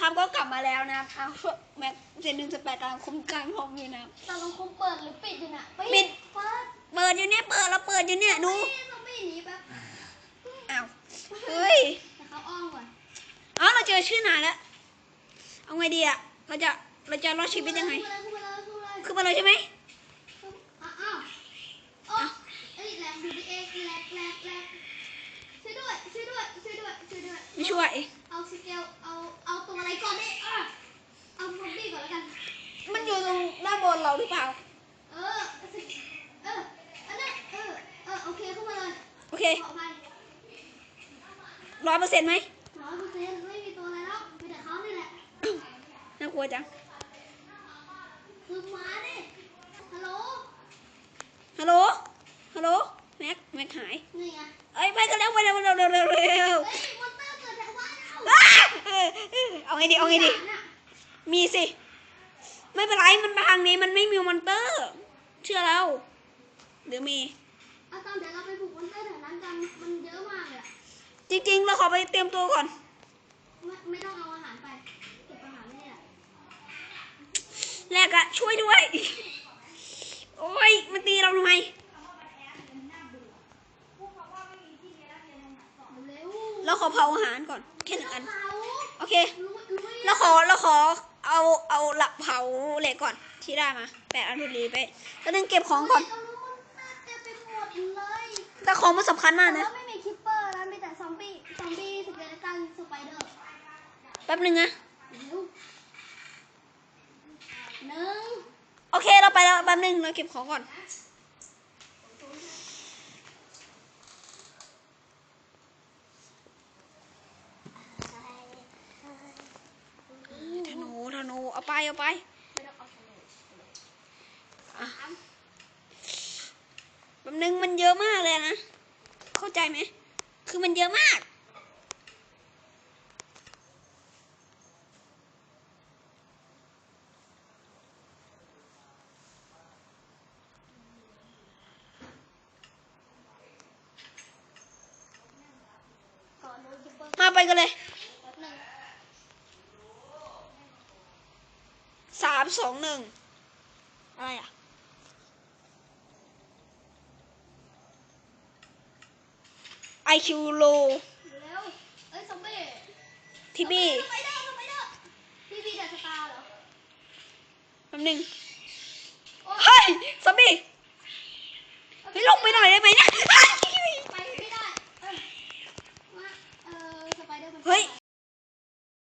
นะครับก็กลับมาแล้วนะครับเอาแม็กเจนหนึ่งจะแปดกำลังคุ้มกันผมอยู่นะตอนเราคงเปิดหรือปิดอยู่น่ะปิด เปิดเปิดอยู่เนี่ยเปิดเราเปิดอยู่เนี่ยดูเฮ้ยซอมบี้หนีแป๊บอ้าวเฮ้ยแต่เขาอ้อมก่อนอ๋อเราเจอชื่อนายแล้วเอาไงดีอะเราจะเราจะรอดชีวิตยังไงขึ้นมาเลยขึ้นมาเลยขึ้นมาเลยใช่ไหมขึ้นมาเลยอ้าวอ้าวเอ้ยแหลกดูดิเองแหลกแหลกแหลกช่วยด้วยช่วยด้วยช่วยด้วยช่วยด้วยไม่ช่วยเอาสเกลเอา ก่อนดิอะเอาซอมบี้ก่อนแล้วกัน มันอยู่ตรงด้านบนเราหรือเปล่า เออสเกเอออันนั้นเออ เออ โอเคเข้ามาเลยโอเคขอไปร้อยเปอร์เซ็นต์ไหมร้อยเปอร์เซ็นต์ไม่มีตัวอะไรแล้วมีแต่เขานี่แหละ น่ากลัวจังคือหมาดิฮัลโหล ฮัลโหล ฮัลโหล แม็ก แม็กหาย นี่ไง เอ้ยไปกันแล้วไปเร็วเร็วเร็วเร็ว ไงดีเอาไงดีน่ะมีสิ ไม่เป็นไรมันทางนี้มันไม่มีมอนเตอร์ เชื่อเราหรือมีเอาตอนเดี๋ยวเราไปปลูกมอนเตอร์แถวนั้นกันมันเยอะมากเลยอะจริงๆเราขอไปเตรียมตัวก่อน ไม่ไม่ต้องเอาอาหารไปเก็บอาหารไว้เนี่ยแรกอะช่วยด้วย โอ้ยมันตีเราทำไมเร็วเราขอเผาอาหารก่อนแค่หนึ่งอันเผาโอเครู้รู้ไหม เราขอเราขอเอาเอาหลักเผาเหล็กก่อนที่ได้มาแปะอันทุลีไปแล้วนึงเก็บของก่อนเารู้มันน่าจะไปหมดเลยแต่ของมันสำคัญมากแต่นะว่าไม่มีคิปเปอร์แล้วมีแต่ซอมบี้ซอมบี้สเกเลตันสไปเดอร์แป๊บนึงนะเร็วหนึ่งโอเคเราไปแล้วแป๊บนึงเราเก็บของก่อน ธนูธนู เอาไปเอาไปออานุกอะแป๊บนึงมันเยอะมากเลยนะ เข้าใจไหม คือมันเยอะมาก มาไปกันเลย แป๊บหนึง สามสองหนึ่งอะไรอะไอคิวโลเร็วเอ้ยซอมบี้ทีบีสไปเดอร์สไปเดอร์ทีบีเดอะสตาร์เหรอแป๊บนึงโอ๊ยเฮ้ยซอมบี้เฮ้ยลงไปหน่อยได้ไหมเนี่ย